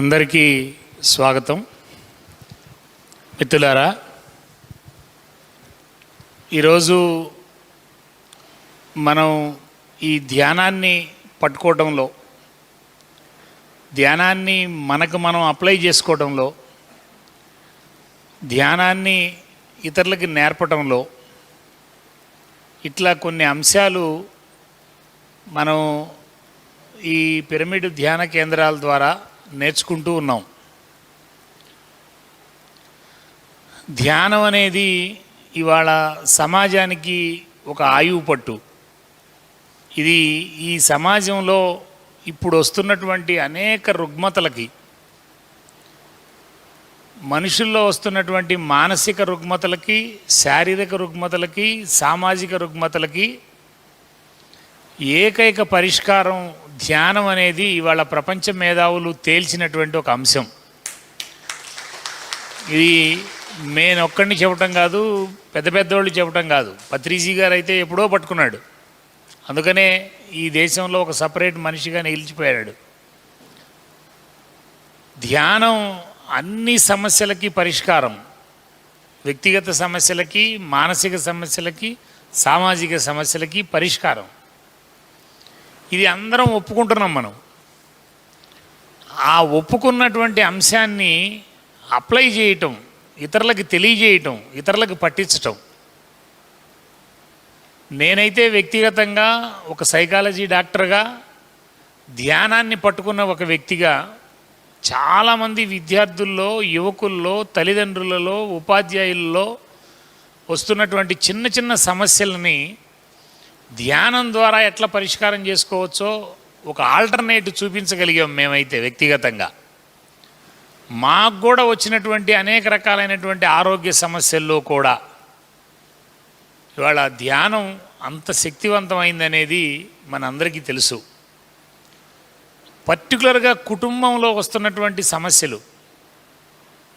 అందరికీ స్వాగతం. మిత్రులారా ఈరోజు మనం ఈ ధ్యానాన్ని పట్టుకోవడంలో ధ్యానాన్ని మనకు మనం అప్లై చేసుకోవడంలో ధ్యానాన్ని ఇతరులకి నేర్పడంలో ఇట్లా కొన్ని అంశాలు మనం ఈ పిరమిడ్ ధ్యాన కేంద్రాల ద్వారా నేర్చుకుంటూ ఉన్నాం. ధ్యానం అనేది ఇవాళ సమాజానికి ఒక ఆయువు పట్టు. ఇది ఈ సమాజంలో ఇప్పుడు వస్తున్నటువంటి అనేక రుగ్మతలకి మనుషుల్లో వస్తున్నటువంటి మానసిక రుగ్మతలకి శారీరక రుగ్మతలకి సామాజిక రుగ్మతలకి ఏకైక పరిష్కారం ధ్యానం అనేది ఇవాళ ప్రపంచ మేధావులు తేల్చినటువంటి ఒక అంశం. ఇది నేను ఒక్కడిని చెప్పటం కాదు పెద్ద పెద్దోళ్ళు చెప్పటం కాదు. పత్రిజీ గారు అయితే ఎప్పుడో పట్టుకున్నాడు. అందుకనే ఈ దేశంలో ఒక సపరేట్ మనిషిగా నిలిచిపోయాడు. ధ్యానం అన్ని సమస్యలకి పరిష్కారం. వ్యక్తిగత సమస్యలకి మానసిక సమస్యలకి సామాజిక సమస్యలకి పరిష్కారం. ఇది అందరం ఒప్పుకుంటున్నాం మనం. ఆ ఒప్పుకున్నటువంటి అంశాన్ని అప్లై చేయటం ఇతరులకు తెలియజేయటం ఇతరులకు పట్టించటం. నేనైతే వ్యక్తిగతంగా ఒక సైకాలజీ డాక్టర్గా ధ్యానాన్ని పట్టుకున్న ఒక వ్యక్తిగా చాలామంది విద్యార్థుల్లో యువకుల్లో తల్లిదండ్రులలో ఉపాధ్యాయుల్లో వస్తున్నటువంటి చిన్న చిన్న సమస్యలని ధ్యానం ద్వారా ఎట్లా పరిష్కారం చేసుకోవచ్చో ఒక ఆల్టర్నేటివ్ చూపించగలిగాం మేమైతే వ్యక్తిగతంగా. మాకు కూడా వచ్చినటువంటి అనేక రకాలైనటువంటి ఆరోగ్య సమస్యల్లో కూడా ఇవాళ ధ్యానం అంత శక్తివంతమైందనేది మనందరికీ తెలుసు. పర్టికులర్గా కుటుంబంలో వస్తున్నటువంటి సమస్యలు.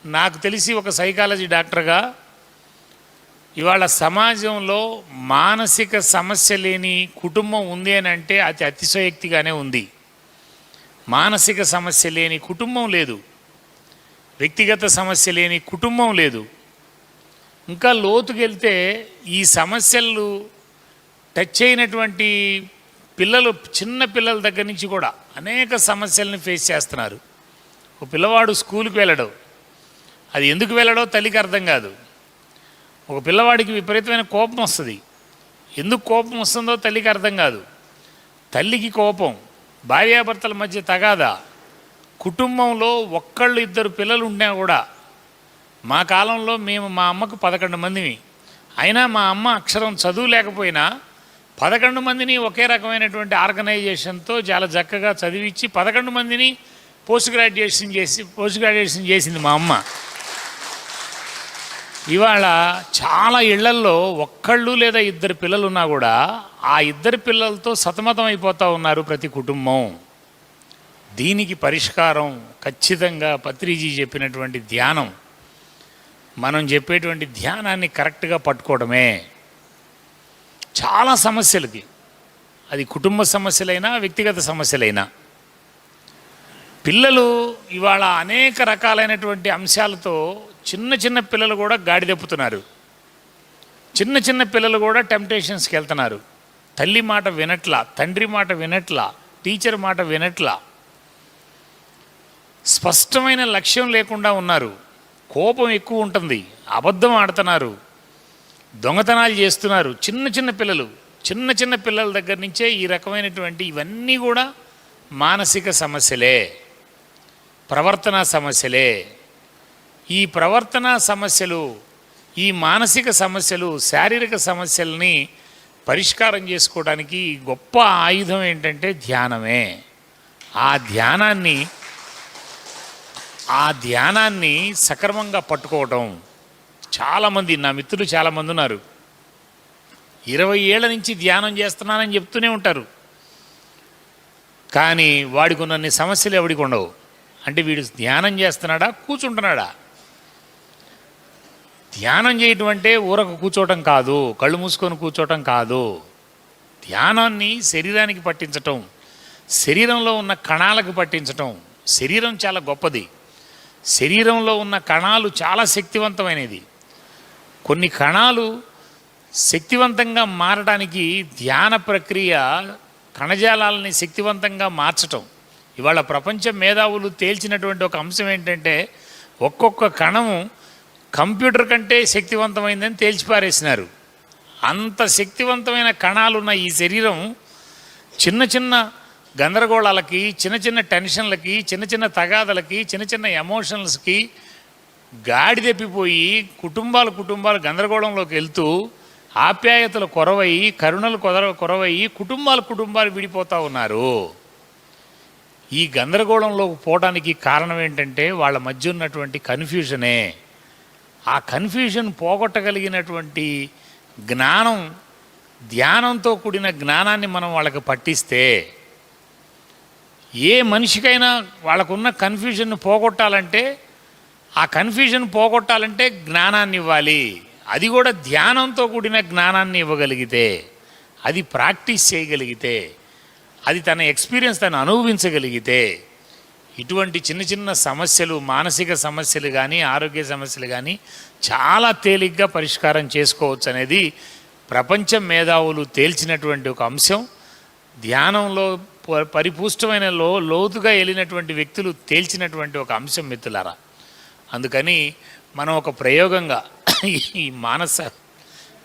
నాకు తెలిసి ఒక సైకాలజీ డాక్టర్గా ఇవాళ సమాజంలో మానసిక సమస్య లేని కుటుంబం ఉంది అని అంటే అది అతిశయోక్తిగానే ఉంది. మానసిక సమస్య లేని కుటుంబం లేదు. వ్యక్తిగత సమస్య లేని కుటుంబం లేదు. ఇంకా లోతుకెళ్తే ఈ సమస్యలు టచ్ అయినటువంటి పిల్లలు చిన్న పిల్లల దగ్గర నుంచి కూడా అనేక సమస్యలను ఫేస్ చేస్తున్నారు. ఒక పిల్లవాడు స్కూల్కి వెళ్ళడం. అది ఎందుకు వెళ్ళడో తల్లికి అర్థం కాదు. ఒక పిల్లవాడికి విపరీతమైన కోపం వస్తుంది. ఎందుకు కోపం వస్తుందో తల్లికి అర్థం కాదు. తల్లికి కోపం భార్యాభర్తల మధ్య తగాదా కుటుంబంలో ఒక్కళ్ళు ఇద్దరు పిల్లలు ఉన్నా కూడా మా కాలంలో మేము మా అమ్మకు పదకొండు మందిని అయినా మా అమ్మ అక్షరం చదువు లేకపోయినా పదకొండు మందిని ఒకే రకమైనటువంటి ఆర్గనైజేషన్తో చాలా చక్కగా చదివించి పదకొండు మందిని పోస్ట్ గ్రాడ్యుయేషన్ చేసి పోస్ట్ గ్రాడ్యుయేషన్ చేసింది మా అమ్మ. ఇవాళ చాలా ఇళ్ళల్లో ఒక్కళ్ళు లేదా ఇద్దరు పిల్లలు ఉన్నా కూడా ఆ ఇద్దరు పిల్లలతో సతమతం అయిపోతూ ఉన్నారు ప్రతి కుటుంబం. దీనికి పరిష్కారం ఖచ్చితంగా పత్రిజీ చెప్పినటువంటి ధ్యానం. మనం చెప్పేటువంటి ధ్యానాన్ని కరెక్ట్గా పట్టుకోవడమే. చాలా సమస్యలకి. అది కుటుంబ సమస్యలైనా వ్యక్తిగత సమస్యలైనా. పిల్లలు ఇవాళ అనేక రకాలైనటువంటి అంశాలతో చిన్న చిన్న పిల్లలు కూడా గాడి తెప్పుతున్నారు. చిన్న చిన్న పిల్లలు కూడా టెంప్టేషన్స్కి వెళ్తున్నారు. తల్లి మాట వినట్లా తండ్రి మాట వినట్లా టీచర్ మాట వినట్లా. స్పష్టమైన లక్ష్యం లేకుండా ఉన్నారు. కోపం ఎక్కువ ఉంటుంది. అబద్ధం ఆడుతున్నారు. దొంగతనాలు చేస్తున్నారు. చిన్న చిన్న పిల్లలు చిన్న చిన్న పిల్లల దగ్గర నుంచే ఈ రకమైనటువంటి ఇవన్నీ కూడా మానసిక సమస్యలే. ప్రవర్తన సమస్యలే. ఈ ప్రవర్తన సమస్యలు ఈ మానసిక సమస్యలు శారీరక సమస్యల్ని పరిష్కారం చేసుకోవడానికి గొప్ప ఆయుధం ఏంటంటే ధ్యానమే. ఆ ధ్యానాన్ని ఆ ధ్యానాన్ని సక్రమంగా పట్టుకోవటం. చాలామంది నా మిత్రులు చాలామంది ఉన్నారు. ఇరవై ఏళ్ళ నుంచి ధ్యానం చేస్తున్నానని చెప్తూనే ఉంటారు. కానీ వాడికి ఉన్నన్ని సమస్యలు ఎవడికి ఉండవు. అంటే వీడు ధ్యానం చేస్తున్నాడా? కూర్చుంటున్నాడా? ధ్యానం చేయటం అంటే ఊరకు కూర్చోవటం కాదు కళ్ళు మూసుకొని కూర్చోవటం కాదు. ధ్యానాన్ని శరీరానికి పట్టించటం శరీరంలో ఉన్న కణాలకు పట్టించటం శరీరం చాలా గొప్పది. శరీరంలో ఉన్న కణాలు చాలా శక్తివంతమైనది. కొన్ని కణాలు శక్తివంతంగా మారడానికి ధ్యాన ప్రక్రియ కణజాలాలని శక్తివంతంగా మార్చటం. ఇవాళ ప్రపంచ మేధావులు తేల్చినటువంటి ఒక అంశం ఏంటంటే ఒక్కొక్క కణము కంప్యూటర్ కంటే శక్తివంతమైందని తేల్చిపారేసినారు. అంత శక్తివంతమైన కణాలున్న ఈ శరీరం చిన్న చిన్న గందరగోళాలకి చిన్న చిన్న టెన్షన్లకి చిన్న చిన్న తగాదలకి చిన్న చిన్న ఎమోషన్స్కి గాడి తెప్పిపోయి కుటుంబాలు కుటుంబాలు గందరగోళంలోకి వెళ్తూ ఆప్యాయతలు కొరవయి కరుణలు కొర కొరవయి కుటుంబాలు కుటుంబాలు విడిపోతూ ఉన్నారు. ఈ గందరగోళంలోకి పోవడానికి కారణం ఏంటంటే వాళ్ళ మధ్య ఉన్నటువంటి కన్ఫ్యూజనే ఆ కన్ఫ్యూజన్ పోగొట్టగలిగినటువంటి జ్ఞానం ధ్యానంతో కూడిన జ్ఞానాన్ని మనం వాళ్ళకి పట్టిస్తే ఏ మనిషికైనా వాళ్ళకున్న కన్ఫ్యూజన్ పోగొట్టాలంటే ఆ కన్ఫ్యూజన్ పోగొట్టాలంటే జ్ఞానాన్ని ఇవ్వాలి. అది కూడా ధ్యానంతో కూడిన జ్ఞానాన్ని ఇవ్వగలిగితే అది ప్రాక్టీస్ చేయగలిగితే అది తన ఎక్స్పీరియన్స్ తను అనుభవించగలిగితే ఇటువంటి చిన్న చిన్న సమస్యలు మానసిక సమస్యలు కానీ ఆరోగ్య సమస్యలు కానీ చాలా తేలిగ్గా పరిష్కారం చేసుకోవచ్చు అనేది ప్రపంచ మేధావులు తేల్చినటువంటి ఒక అంశం. ధ్యానంలో ప- పరిపుష్టమైన లో లోతుగా వెళ్ళినటువంటి వ్యక్తులు తేల్చినటువంటి ఒక అంశం మిత్రులారా. అందుకని మనం ఒక ప్రయోగంగా ఈ మానస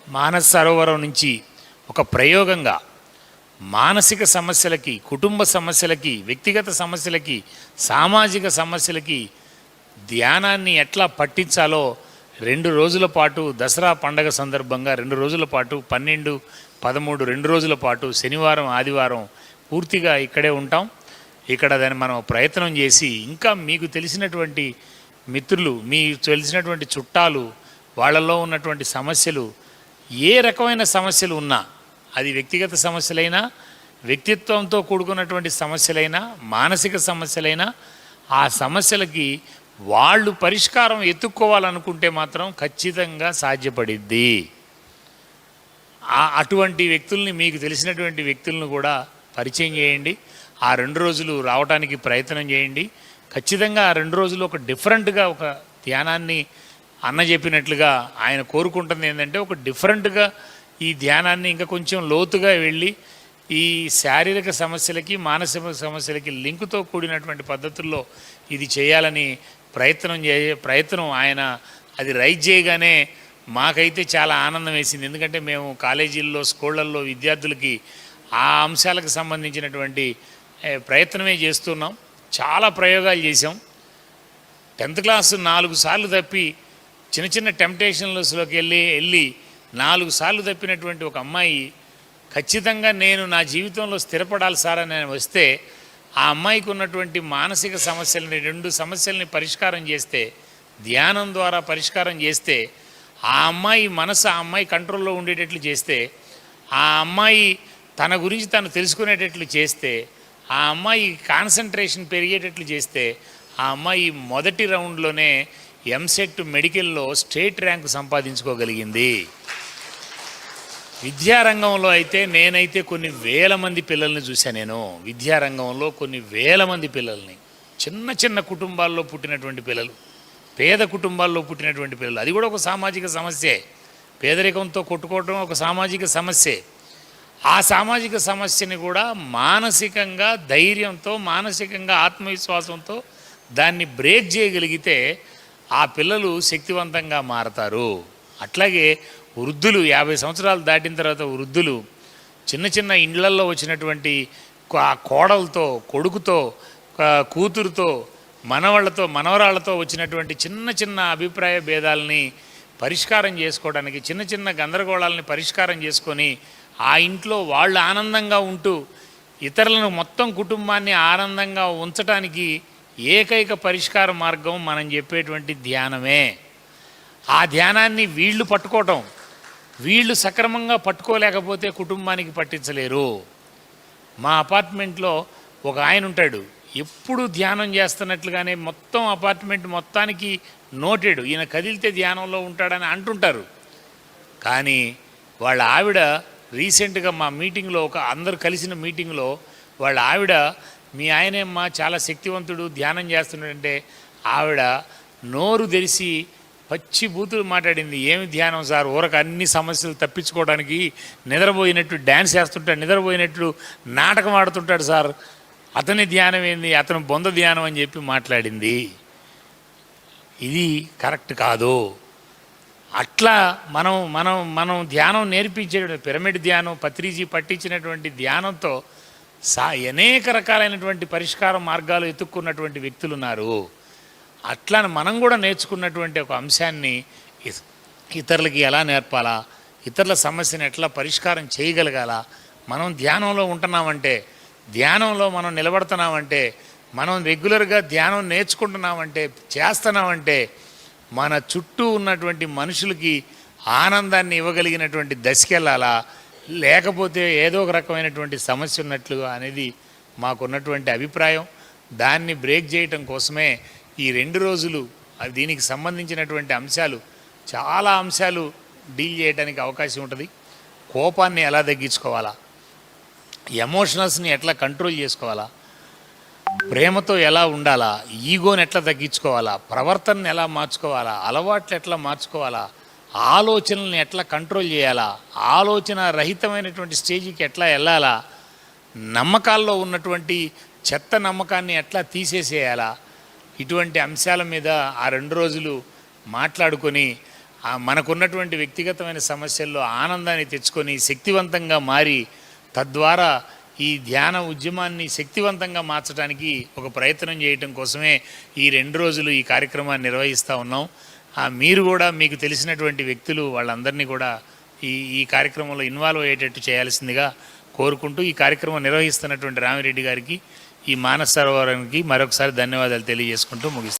మానస సరోవరం నుంచి ఒక ప్రయోగంగా మానసిక సమస్యలకి కుటుంబ సమస్యలకి వ్యక్తిగత సమస్యలకి సామాజిక సమస్యలకి ధ్యానాన్ని ఎట్లా పట్టించాలో రెండు రోజుల పాటు దసరా పండగ సందర్భంగా రెండు రోజుల పాటు పన్నెండు పదమూడు రెండు రోజుల పాటు శనివారం ఆదివారం పూర్తిగా ఇక్కడే ఉంటాం. ఇక్కడ దాన్ని మనం ప్రయత్నం చేసి ఇంకా మీకు తెలిసినటువంటి మిత్రులు మీ తెలిసినటువంటి చుట్టాలు వాళ్ళలో ఉన్నటువంటి సమస్యలు ఏ రకమైన సమస్యలు ఉన్నా అది వ్యక్తిగత సమస్యలైనా వ్యక్తిత్వంతో కూడుకున్నటువంటి సమస్యలైనా మానసిక సమస్యలైనా ఆ సమస్యలకి వాళ్ళు పరిష్కారం ఎత్తుక్కోవాలనుకుంటే మాత్రం ఖచ్చితంగా సాధ్యపడిద్ది. అటువంటి వ్యక్తుల్ని మీకు తెలిసినటువంటి వ్యక్తులను కూడా పరిచయం చేయండి. ఆ రెండు రోజులు రావడానికి ప్రయత్నం చేయండి. ఖచ్చితంగా ఆ రెండు రోజులు ఒక డిఫరెంట్గా ఒక ధ్యానాన్ని అన్న చెప్పినట్లుగా ఆయన కోరుకుంటుంది ఏంటంటే ఒక డిఫరెంట్గా ఈ ధ్యానాన్ని ఇంకా కొంచెం లోతుగా వెళ్ళి ఈ శారీరక సమస్యలకి మానసిక సమస్యలకి లింకుతో కూడినటువంటి పద్ధతుల్లో ఇది చేయాలని ప్రయత్నం చే ప్రయత్నం ఆయన అది రైజ్ చేయగానే మాకైతే చాలా ఆనందం వేసింది. ఎందుకంటే మేము కాలేజీల్లో స్కూళ్ళల్లో విద్యార్థులకి ఆ అంశాలకు సంబంధించినటువంటి ప్రయత్నమే చేస్తున్నాం. చాలా ప్రయోగాలు చేసాం టెన్త్ క్లాస్ నాలుగు సార్లు తప్పి చిన్న చిన్న టెంప్టేషన్స్లోకి వెళ్ళి వెళ్ళి నాలుగు సార్లు తప్పినటువంటి ఒక అమ్మాయి ఖచ్చితంగా నేను నా జీవితంలో స్థిరపడాలి సార్ అని వస్తే ఆ అమ్మాయికి ఉన్నటువంటి మానసిక సమస్యలని రెండు సమస్యల్ని పరిష్కారం చేస్తే ధ్యానం ద్వారా పరిష్కారం చేస్తే ఆ అమ్మాయి మనసు ఆ అమ్మాయి కంట్రోల్లో ఉండేటట్లు చేస్తే ఆ అమ్మాయి తన గురించి తను తెలుసుకునేటట్లు చేస్తే ఆ అమ్మాయి కాన్సన్ట్రేషన్ పెరిగేటట్లు చేస్తే ఆ అమ్మాయి మొదటి రౌండ్లోనే ఎంసెట్ మెడికల్లో స్టేట్ ర్యాంక్ సంపాదించుకోగలిగింది. విద్యారంగంలో అయితే నేనైతే కొన్ని వేల మంది పిల్లల్ని చూశాను నేను. విద్యారంగంలో కొన్ని వేల మంది పిల్లల్ని. చిన్న చిన్న కుటుంబాల్లో పుట్టినటువంటి పిల్లలు పేద కుటుంబాల్లో పుట్టినటువంటి పిల్లలు. అది కూడా ఒక సామాజిక సమస్యే. పేదరికంతో కొట్టుకోవడం ఒక సామాజిక సమస్యే. ఆ సామాజిక సమస్యని కూడా మానసికంగా ధైర్యంతో మానసికంగా ఆత్మవిశ్వాసంతో దాన్ని బ్రేక్ చేయగలిగితే ఆ పిల్లలు శక్తివంతంగా మారతారు. అట్లాగే వృద్ధులు యాభై సంవత్సరాలు దాటిన తర్వాత వృద్ధులు చిన్న చిన్న ఇండ్లల్లో వచ్చినటువంటి ఆ కోడలతో కొడుకుతో కూతురుతో మనవాళ్ళతో మనవరాళ్ళతో వచ్చినటువంటి చిన్న చిన్న అభిప్రాయ భేదాలని పరిష్కారం చేసుకోవడానికి చిన్న చిన్న గందరగోళాలని పరిష్కారం చేసుకొని ఆ ఇంట్లో వాళ్ళు ఆనందంగా ఉంటూ ఇతరులను మొత్తం కుటుంబాన్ని ఆనందంగా ఉంచటానికి ఏకైక పరిష్కార మార్గం మనం చెప్పేటువంటి ధ్యానమే. ఆ ధ్యానాన్ని వీళ్ళు పట్టుకోవటం. వీళ్ళు సక్రమంగా పట్టుకోలేకపోతే కుటుంబానికి పట్టించలేరు. మా అపార్ట్మెంట్లో ఒక ఆయన ఉంటాడు. ఎప్పుడు ధ్యానం చేస్తున్నట్లుగానే మొత్తం అపార్ట్మెంట్ మొత్తానికి నోటెడు. ఈయన కదిలితే ధ్యానంలో ఉంటాడని అంటుంటారు. కానీ వాళ్ళ ఆవిడ రీసెంట్గా మా మీటింగ్లో ఒక అందరు కలిసిన మీటింగ్లో వాళ్ళ ఆవిడ మీ ఆయనేమ్మా చాలా శక్తివంతుడు ధ్యానం చేస్తున్నాడంటే ఆవిడ నోరు తెరిసి పచ్చి బూతులు మాట్లాడింది. ఏమి ధ్యానం సార్? ఊరకు అన్ని సమస్యలు తప్పించుకోవడానికి నిద్రపోయినట్టు డ్యాన్స్ చేస్తుంటాడు నిద్రపోయినట్టు నాటకం ఆడుతుంటాడు సార్. అతని ధ్యానం ఏంది? అతను బొంద ధ్యానం అని చెప్పి మాట్లాడింది. ఇది కరెక్ట్ కాదు. అట్లా మనం మనం మనం ధ్యానం నేర్పించే పిరమిడ్ ధ్యానం పత్రిజీ పట్టించినటువంటి ధ్యానంతో సా అనేక రకాలైనటువంటి పరిష్కార మార్గాలు ఎత్తుక్కున్నటువంటి వ్యక్తులు ఉన్నారు అట్లా మనం కూడా నేర్చుకున్నటువంటి ఒక అంశాన్ని ఇతరులకి ఎలా నేర్పాలా ఇతరుల సమస్యను ఎట్లా పరిష్కారం చేయగలగాల మనం ధ్యానంలో ఉంటున్నామంటే ధ్యానంలో మనం నిలబడుతున్నామంటే మనం రెగ్యులర్గా ధ్యానం నేర్చుకుంటున్నామంటే చేస్తున్నామంటే మన చుట్టూ ఉన్నటువంటి మనుషులకి ఆనందాన్ని ఇవ్వగలిగినటువంటి దశకెళ్ళాలా లేకపోతే ఏదో ఒక రకమైనటువంటి సమస్య ఉన్నట్లుగా అనేది మాకున్నటువంటి అభిప్రాయం. దాన్ని బ్రేక్ చేయటం కోసమే ఈ రెండు రోజులు దీనికి సంబంధించినటువంటి అంశాలు చాలా అంశాలు డీల్ చేయడానికి అవకాశం ఉంటుంది. కోపాన్ని ఎలా తగ్గించుకోవాలా? ఎమోషనల్స్ని ఎట్లా కంట్రోల్ చేసుకోవాలా? ప్రేమతో ఎలా ఉండాలా? ఈగోని ఎట్లా తగ్గించుకోవాలా? ప్రవర్తనని ఎలా మార్చుకోవాలా? అలవాట్లు ఎట్లా మార్చుకోవాలా? ఆలోచనల్ని ఎట్లా కంట్రోల్ చేయాలా? ఆలోచన రహితమైనటువంటి స్టేజికి ఎట్లా వెళ్ళాలా? నమ్మకాల్లో ఉన్నటువంటి చెత్త నమ్మకాన్ని ఎట్లా తీసేసేయాలా? ఇటువంటి అంశాల మీద ఆ రెండు రోజులు మాట్లాడుకొని మనకున్నటువంటి వ్యక్తిగతమైన సమస్యల్లో ఆనందాన్ని తెచ్చుకొని శక్తివంతంగా మారి తద్వారా ఈ ధ్యాన ఉద్యమాన్ని శక్తివంతంగా మార్చడానికి ఒక ప్రయత్నం చేయటం కోసమే ఈ రెండు రోజులు ఈ కార్యక్రమాన్ని నిర్వహిస్తూ ఉన్నాం. మీరు కూడా మీకు తెలిసినటువంటి వ్యక్తులు వాళ్ళందరినీ కూడా ఈ ఈ కార్యక్రమంలో ఇన్వాల్వ్ అయ్యేటట్టు చేయాల్సిందిగా కోరుకుంటూ ఈ కార్యక్రమం నిర్వహిస్తున్నటువంటి రామిరెడ్డి గారికి ఈ మానస సరోవరానికి మరొకసారి ధన్యవాదాలు తెలియజేసుకుంటూ ముగిస్తాను